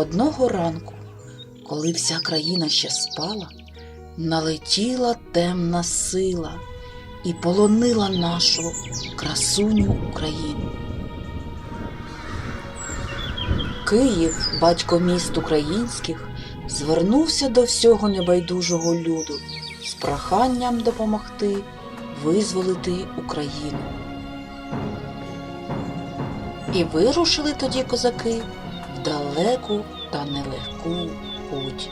Одного ранку, коли вся країна ще спала, налетіла темна сила і полонила нашу красуню Україну. Київ, батько міст українських, звернувся до всього небайдужого люду з проханням допомогти визволити Україну. І вирушили тоді козаки в далеку та нелегку путь.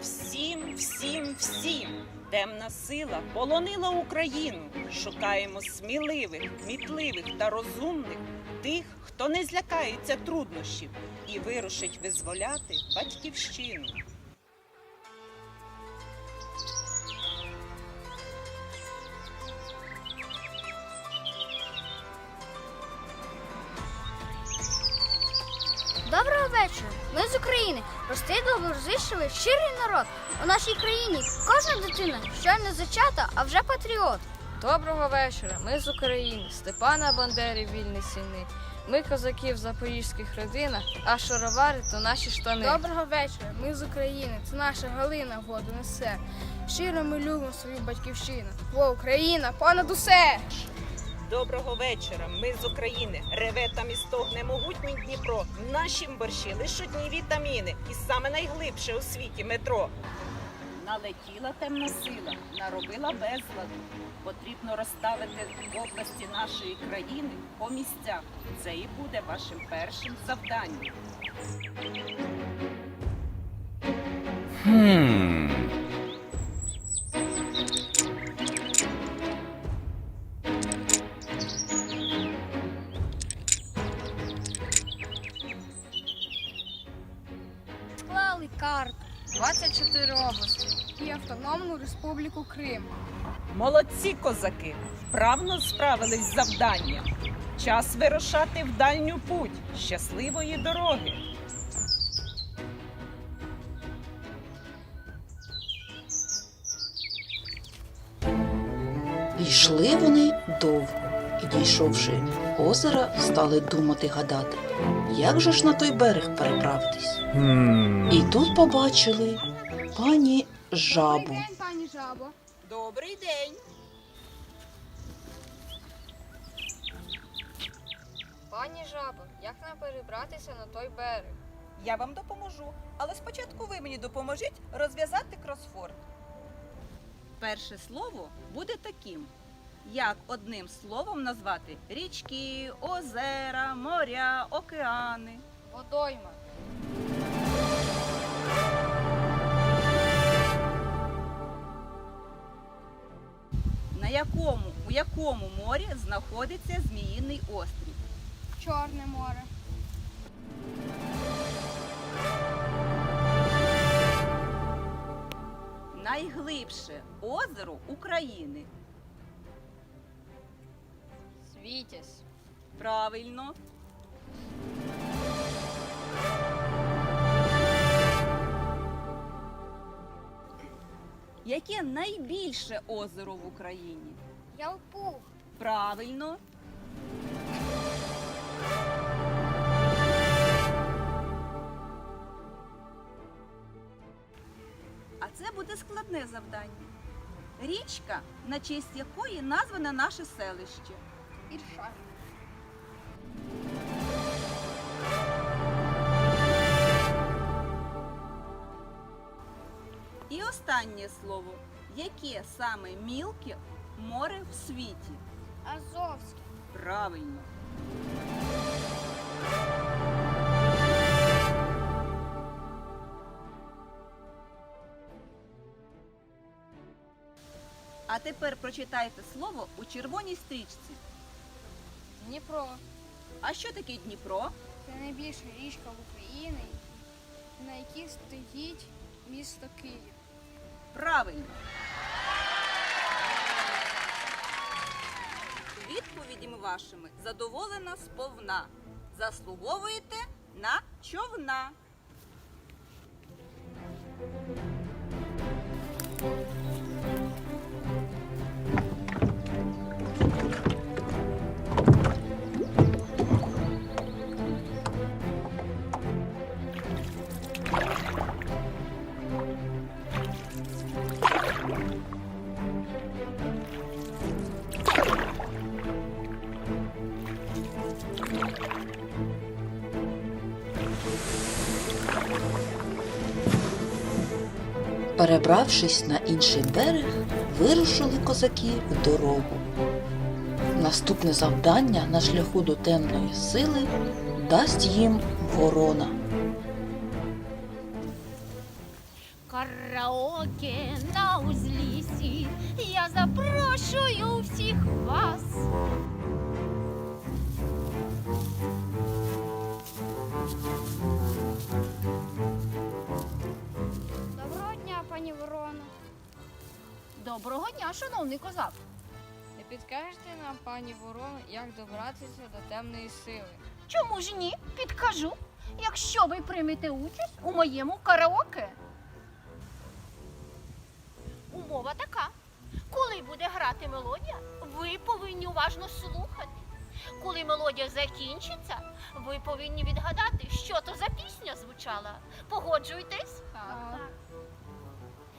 Всім, всім, всім темна сила полонила Україну. Шукаємо сміливих, кмітливих та розумних, тих, хто не злякається труднощів і вирушить визволяти батьківщину. Доброзичливий, щирий народ. У нашій країні кожна дитина щойно зачата, а вже патріот. Доброго вечора. Ми з України. Степана Бандери вільні сіни. Ми козаки в запорізьких родинах, а шаровари то наші штани. Доброго вечора. Ми з України. Це наша Галина воду несе. Щиро ми любимо свою батьківщину. Бо Україна понад усе. Доброго вечора. Ми з України. Реве та містогне могутній Дніпро. В нашім борщі лиш одні вітаміни, і саме найглибше у світі метро. Налетіла темна сила, наробила безладу. Потрібно розставити в області нашої країни по місцях. Це і буде вашим першим завданням. Хм. Карту. 24 області. І Автономну Республіку Крим. Молодці козаки! Вправно справились з завданням. Час вирушати в дальню путь щасливої дороги. Йшли вони довго і, дійшовши озера, стали думати гадати, як же ж на той берег переправитись. Хм. І тут побачили пані жабу. пані Жабо. Добрий день! Пані жабо, як нам перебратися на той берег? Я вам допоможу, але спочатку ви мені допоможіть розв'язати кросфорд. Перше слово буде таким. Як одним словом назвати річки, озера, моря, океани. Водойма. На якому, у якому морі знаходиться Зміїний острів? Чорне море. Найглибше озеро України. Світязь. Правильно. Яке найбільше озеро в Україні? Ялпуг. Правильно. А це буде складне завдання. Річка, на честь якої назване наше селище. Ірша. І останнє слово. Яке саме мілке море в світі? Азовське. Правильно. А тепер прочитайте слово у червоній стрічці. Дніпро. А що таке Дніпро? Це найбільша річка в Україні, на якій стоїть місто Київ. Правильно. Відповідями вашими задоволена сповна. Заслуговуєте на човна. Перебравшись на інший берег, вирушили козаки в дорогу. Наступне завдання на шляху до темної сили дасть їм ворона. Караоке на узлісі. Я запрошую всіх вас. Доброго дня, шановний козак. Не підкажете нам, пані Ворона, як добратися до темної сили? Чому ж ні? Підкажу, якщо ви приймете участь у моєму караоке. Умова така. Коли буде грати мелодія, ви повинні уважно слухати. Коли мелодія закінчиться, ви повинні відгадати, що то за пісня звучала. Погоджуєтесь? Так.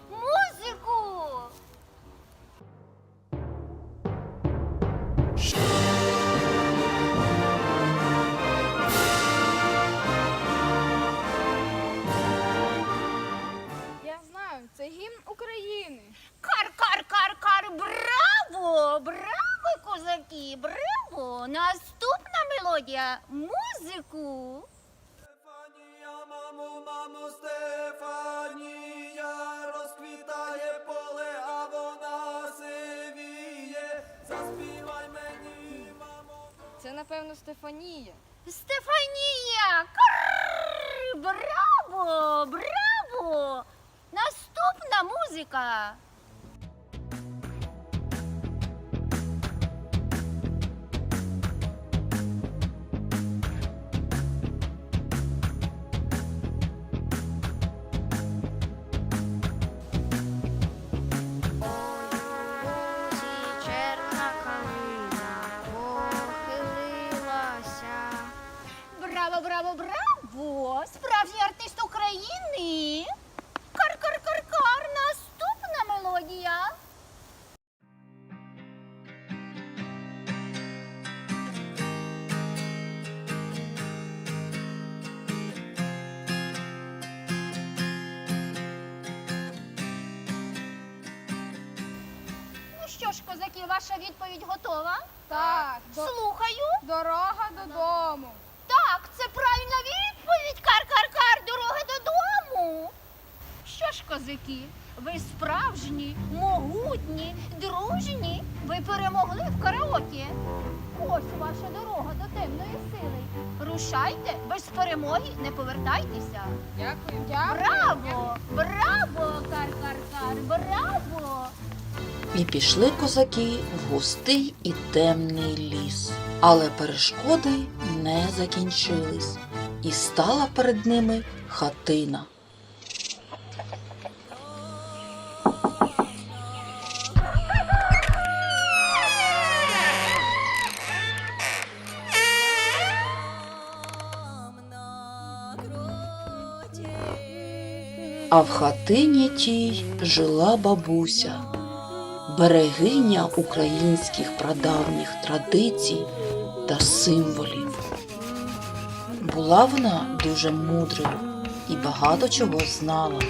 Музику! Наступна мелодія музику. Стефанія, мамо, мамо, Стефанія, розквітає поле, а вона сивіє. Заспівай мені, мамо. Це, напевно, Стефанія. Стефанія! Браво! Браво! Наступна музика. Що ж, козаки, ваша відповідь готова? Так, Слухаю. дорога додому. Так, це правильна відповідь. Кар-кар-кар, дорога додому. Що ж, козаки, ви справжні, могутні, дружні. Ви перемогли в караоке. Ось ваша дорога до темної сили. Рушайте, без перемоги не повертайтеся. Дякую. Браво! Браво, кар-кар-кар, браво! І пішли козаки в густий і темний ліс. Але перешкоди не закінчились, і стала перед ними хатина. А в хатині тій жила бабуся, берегиня українських прадавніх традицій та символів. Була вона дуже мудрою і багато чого знала.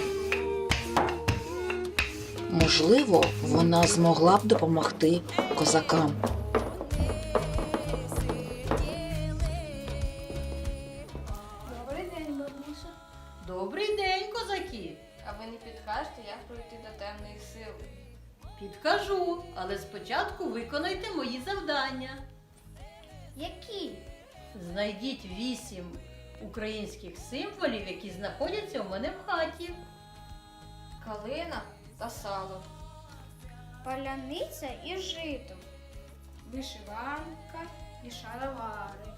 Можливо, вона змогла б допомогти козакам. Знайдіть вісім українських символів, які знаходяться у мене в хаті. Калина та сало. Паляниця і жито. Вишиванка і шаровари.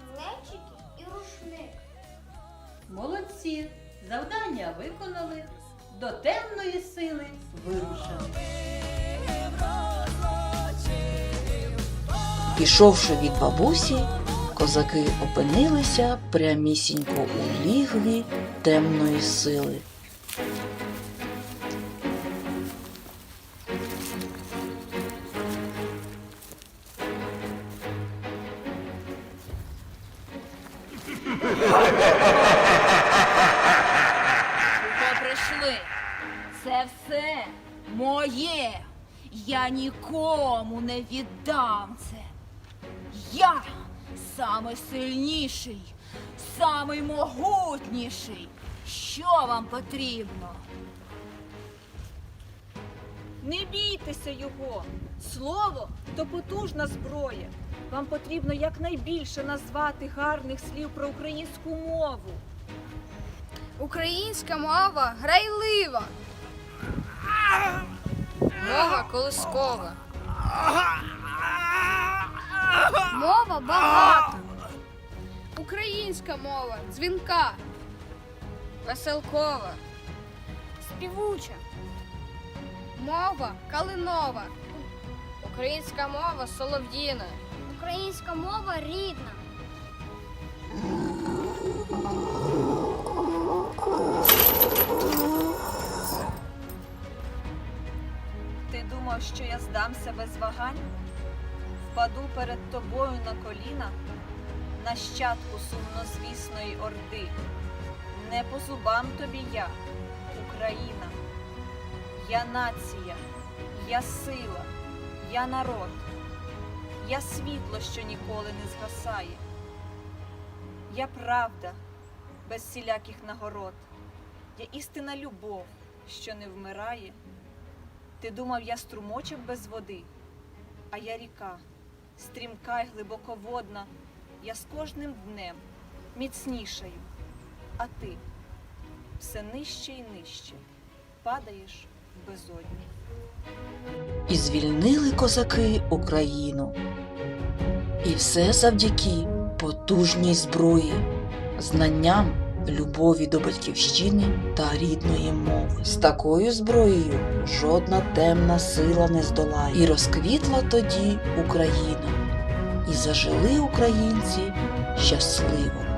Глечики і рушник. Молодці! Завдання виконали. до темної сили вирушили. Пішовши від бабусі, козаки опинилися прямісінько у лігві темної сили. Це все моє. Я нікому не віддам це. Я самий сильніший, самий могутніший. Що вам потрібно? Не бійтеся його. Слово то потужна зброя. Вам потрібно якнайбільше назвати гарних слів про українську мову. Українська мова грайлива. Мова колискова. Мова багата. Українська мова дзвінка. Веселкова. Співуча. Мова калинова. Українська мова солов'їна. Українська мова рідна. Ти думав, що я здамся без вагань? Впаду перед тобою на коліна, нащадку сумнозвісної орди. Не по зубам тобі я, Україна. Я нація, я сила, я народ, я світло, що ніколи не згасає. Я правда, без всіляких нагород, я істина любов, що не вмирає. Ти думав, я струмочок без води, а я ріка, стрімка й глибоководна, я з кожним днем міцнішаю, а ти все нижче й нижче падаєш в безодні. І звільнили козаки Україну. І все завдяки потужній зброї, знанням, любові до батьківщини та рідної мови. З такою зброєю жодна темна сила не здолає. І розквітла тоді Україна, і зажили українці щасливо.